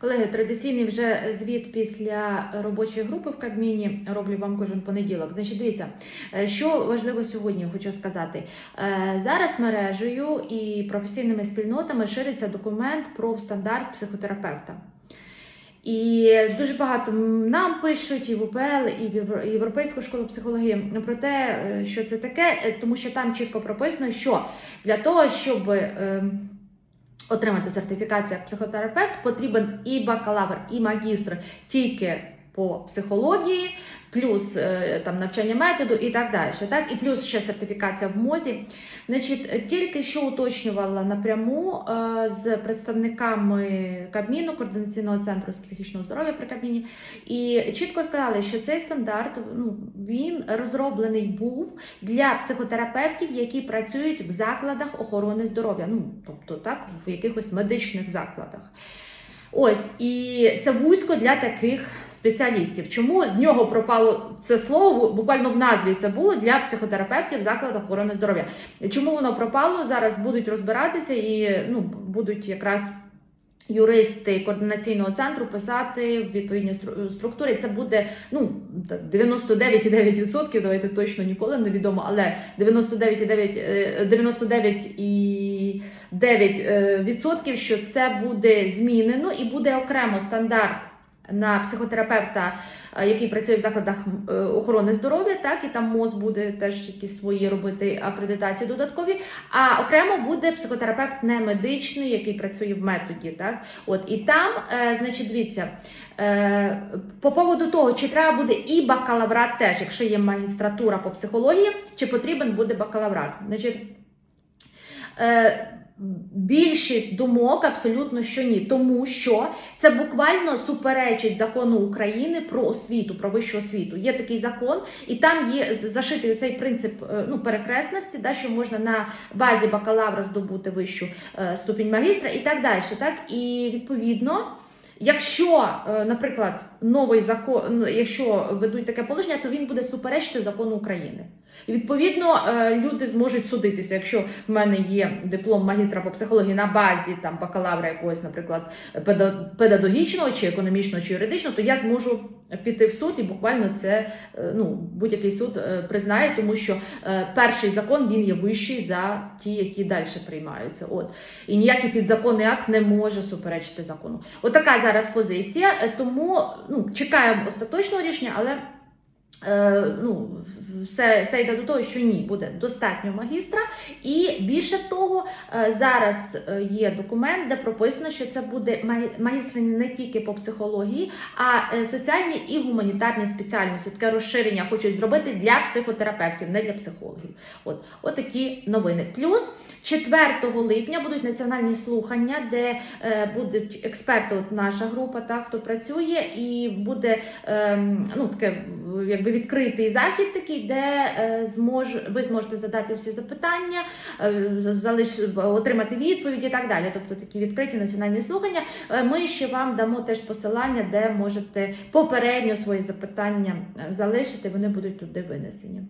Колеги, традиційний вже звіт після робочої групи в Кабміні роблю вам кожен понеділок. Значить, дивіться, е, що важливо сьогодні, хочу сказати. Е, Зараз мережею і професійними спільнотами шириться документ про стандарт психотерапевта. І дуже багато нам пишуть і в УПЛ, і в Європейську школу психології про те, е, що це таке, тому що там чітко прописано, що для того, щоб ем, отримати сертифікацію як психотерапевт, потрібен і бакалавр, і магістр. Тільки по психології, плюс е, там навчання методу і так далі. Так? І плюс ще сертифікація в МОЗі. Значить, тільки що уточнювала напряму е, з представниками Кабміну, координаційного центру з психічного здоров'я при Кабміні, і чітко сказали, що цей стандарт ну, він розроблений був для психотерапевтів, які працюють в закладах охорони здоров'я, ну тобто так, в якихось медичних закладах. Ось і це вузько для таких спеціалістів. Чому з нього пропало це слово? Буквально в назві це було для психотерапевтів закладах охорони здоров'я. Чому воно пропало? Зараз будуть розбиратися і ну будуть якраз. Юристи координаційного центру писати в відповідні стру- структури. Це буде ну так, 99,9%, Давайте точно ніколи не відомо, але 99,9%, е, 99,9%, що це буде змінено і буде окремо стандарт на психотерапевта, е, який працює в закладах е, охорони здоров'я, так і там МОЗ буде теж якісь свої робити акредитації додаткові. А окремо буде психотерапевт не медичний, який працює в методі. Так, от і там, е, значить, дивіться. По поводу того, чи треба буде і бакалаврат теж, якщо є магістратура по психології, чи потрібен буде бакалаврат. Значить, більшість думок абсолютно що ні, тому що це буквально суперечить закону України про освіту, про вищу освіту. Є такий закон, і там є зашитий цей принцип е, ну, перехресності, да, що можна на базі бакалавра здобути вищу е, ступінь магістра і так далі. Так? І відповідно. Якщо, е, наприклад, новий закон, ну, якщо ведуть таке положення, то він буде суперечити закону України. І відповідно е, люди зможуть судитися. Якщо в мене є диплом магістра по психології на базі там бакалавра якогось, наприклад, педа- педагогічного чи економічного чи юридичного, то я зможу піти в суд і буквально це е, ну будь-який суд е, признає, тому що е, перший закон він є вищий за ті, які далі приймаються. От і ніякий підзаконний акт не може суперечити закону. Отака зараз позиція. Тому ну чекаємо остаточного рішення, але. Е, ну, все, все йде до того, що ні, буде достатньо магістра, і більше того, е, зараз е, є документ, де прописано, що це буде магі- магістр не тільки по психології, а соціальні і гуманітарні спеціальності. Таке розширення хочуть зробити для психотерапевтів, не для психологів. От, от такі новини. Плюс 4 липня будуть національні слухання, де будуть експерти, от наша група, та хто працює, і буде ем, ну таке якби відкритий захід, такий, де е, змож, ви зможете задати всі запитання, е, залиш, отримати відповіді і так далі. Тобто такі відкриті національні слухання. Е, Ми ще вам дамо теж посилання, де можете попередньо свої запитання залишити. Вони будуть туди винесені.